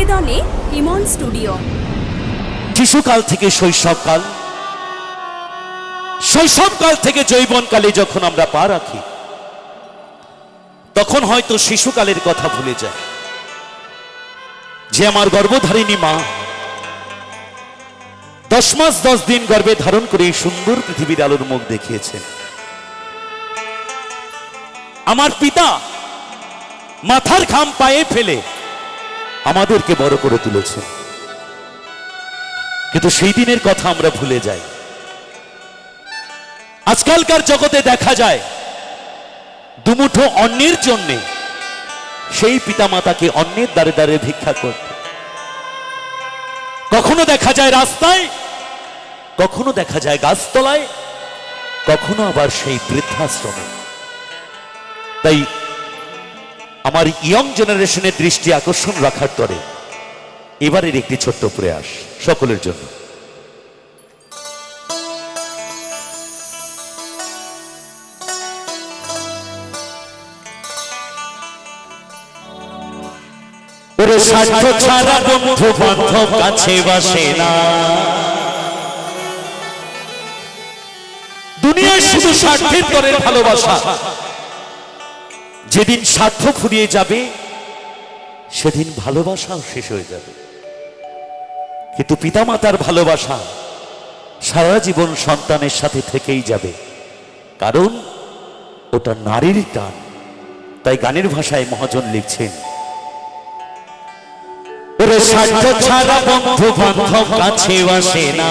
নিবেদনে ইমন studio. শিশুকাল থেকে শৈশবকাল শৈশবকাল থেকে যৌবনকালে যখন আমরা পা রাখি, তখন হয়তো শিশুকালের কথা ভুলে যায় যে আমার গর্ভধারিণী মা, দশ মাস দশ দিন গর্ভে ধারণ করে এই সুন্দর পৃথিবীর আলোর মুখ দেখিয়েছেন। আমার পিতা মাথার ঘাম পায়ে ফেলে আমাদেরকে বড় করে তুলেছেন। কিন্তু সেই দিনের কথা আমরা ভুলে যাই। আজকালকার জগতে দেখা যায়, দুমুঠো অন্যের জন্যে সেই পিতামাতাকে অন্যের দ্বারে দ্বারে ভিক্ষা করতে। কখনো দেখা যায় রাস্তায়, কখনো দেখা যায় গাছতলায়, কখনো আবার সেই বৃদ্ধাশ্রমে। তাই আমার ইয়ং জেনারেশনের দৃষ্টি আকর্ষণ রাখার তরে এবারের একটি ছোট্ট প্রয়াস সকলের জন্য। ওরে বান্ধব দুনিয়ায় শুধু স্বার্থের তরে ভালোবাসা। যেদিন স্বার্থ ফুরিয়ে যাবে, সেদিন ভালোবাসাও শেষ হয়ে যাবে। কিন্তু পিতামাতার ভালোবাসা সারা জীবন সন্তানের সাথে থেকেই যাবে। কারণ ওটা নারীর টান তাই গানের ভাষায় মহাজন লিখছেন ছাড়া বন্ধু বান্ধব কাছে না।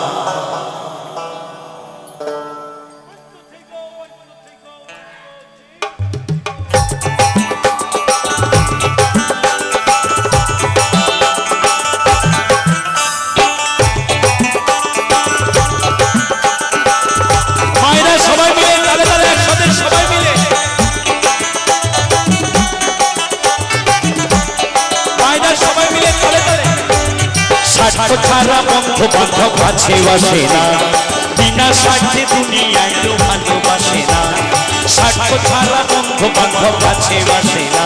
ছাড়া বন্ধু বান্ধব কাছে বাসে না। বিনা স্বার্থে দুনিয়ায় কেউ ভালোবাসে না। স্বার্থ ছাড়া বন্ধু বান্ধব কাছে বাসে না।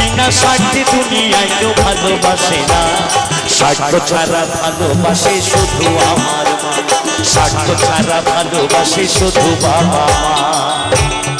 বিনা স্বার্থে দুনিয়ায় কেউ ভালোবাসে না। স্বার্থ ছাড়া ভালোবাসে শুধু আমার মা। স্বার্থ ছাড়া ভালোবাসে শুধু বাবা মা।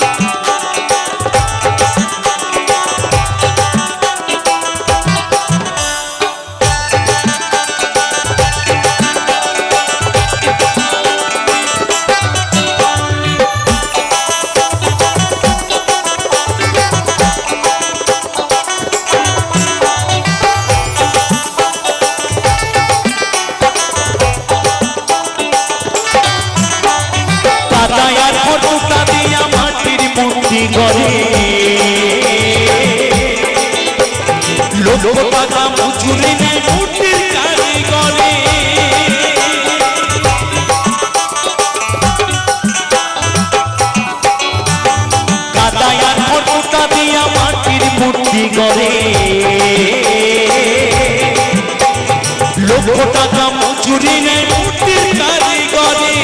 নেয় মূর্তির কারিগরে।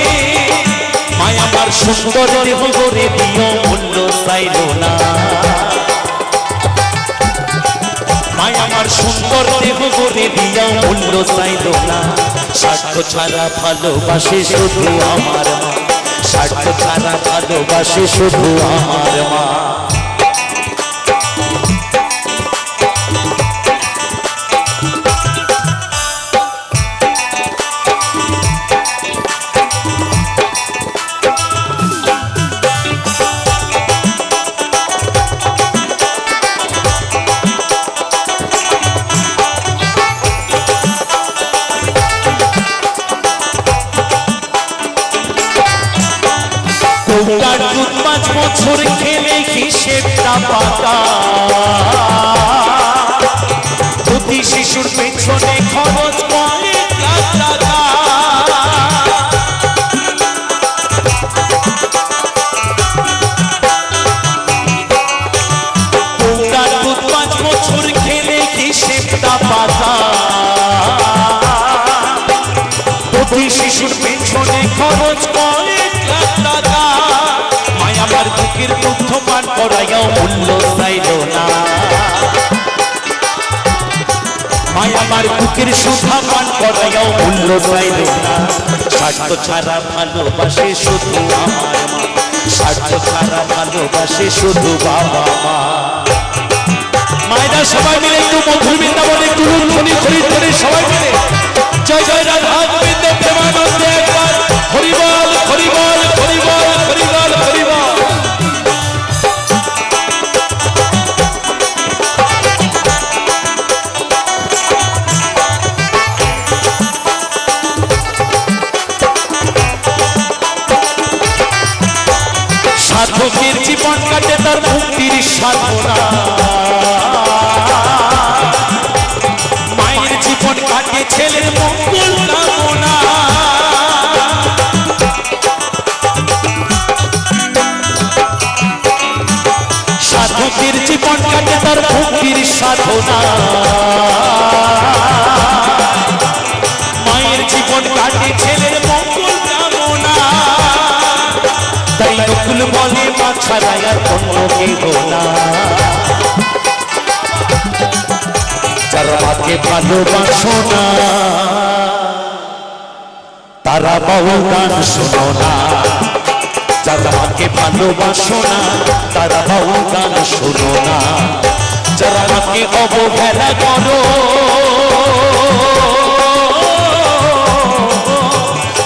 মায়া আমার সুন্দর দেহ করে দিও মূল্য চাইল না। মায়া আমার সুন্দর দেহ করে দিও মূল্য চাইল না। স্বার্থ ছাড়া ভালোবাসে শুধু আমার মা। স্বার্থ ছাড়া ভালোবাসে শুধু আমার মা। পাঁচ বছর খেলে হিসেবটা পাতা প্রতি শিশুর পেছনে খরচ পান করাইয়াও মূল্য চাইল না। মায়াবার বুকের সুধা পান করাইয়াও মূল্য চাইল না। স্বার্থ ছাড়া ভালোবাসে শুধু আমার। স্বার্থ ছাড়া ভালোবাসে শুধু বাবা মা। মায়েরা সবাই মিলে একটু মধুর বৃন্দাবনে একটু সবাই মিলে। জয় জয় রাধা। জীবন ছেলের মঙ্গল কামনা সাধকের জীবন কাটে তার মুক্তির সাধনা। মায়ের জীবন কাটে ছেলের মঙ্গল কামনা তাই নকুল বলে, মা ছাড়া আর অন্য কেহ না। যারা মাকে ভালোবাসো না তারা বাবু গান শোনো না যারা মাকে ভালোবাসো না তারা বাবু গান শোনো না যারা মাকে অবহেলা করো,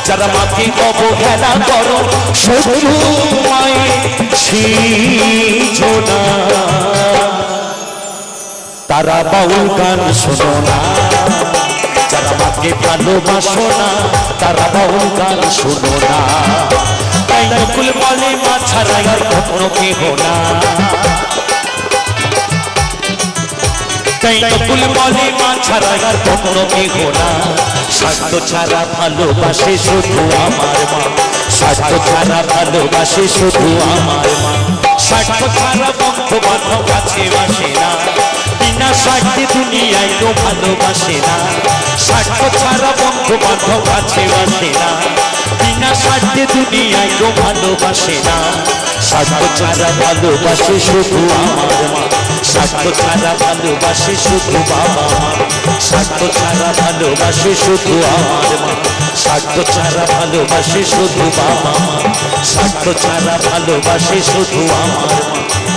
যারা মাকে অবহেলা করো শত্রু মায়ে ছিজনা তারা বাউল গান শোনো না। যারা মাকে ভালোবাসো না, তারা বাউল গান শোনো না। তাই বলে মা ছাড়া কখনো কেহ না। তাই বলে মা ছাড়া আর কখনো কেহ না। ভালোবাসে শুধু আমার মা। স্বার্থ ছাড়া ভালোবাসে শুধু ছাড়া বন্ধ বান্ধব কাছে বাসে স্বার্থে দুনিয়ায় তো ভালোবাসে না। স্বার্থ ছাড়া বন্ধু বান্ধব কাছে বাসে না। বিনা স্বার্থে দুনিয়ায় তো ভালোবাসে না। স্বার্থ ছাড়া ভালোবাসে শুধু আমার মা। স্বার্থ ছাড়া ভালোবাসে শুধু বাবা মা। স্বার্থ ছাড়া ভালোবাসে শুধু আমার মা। স্বার্থ ছাড়া ভালোবাসে শুধু বাবা স্বার্থ ছাড়া ভালোবাসে শুধু আমার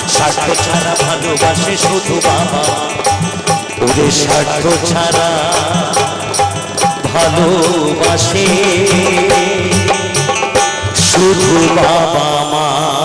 স্বার্থ ছাড়া ভালোবাসে শুধু বাবা ওরে স্বার্থ ছাড়া ভালোবাসে শুধু বাবা মা।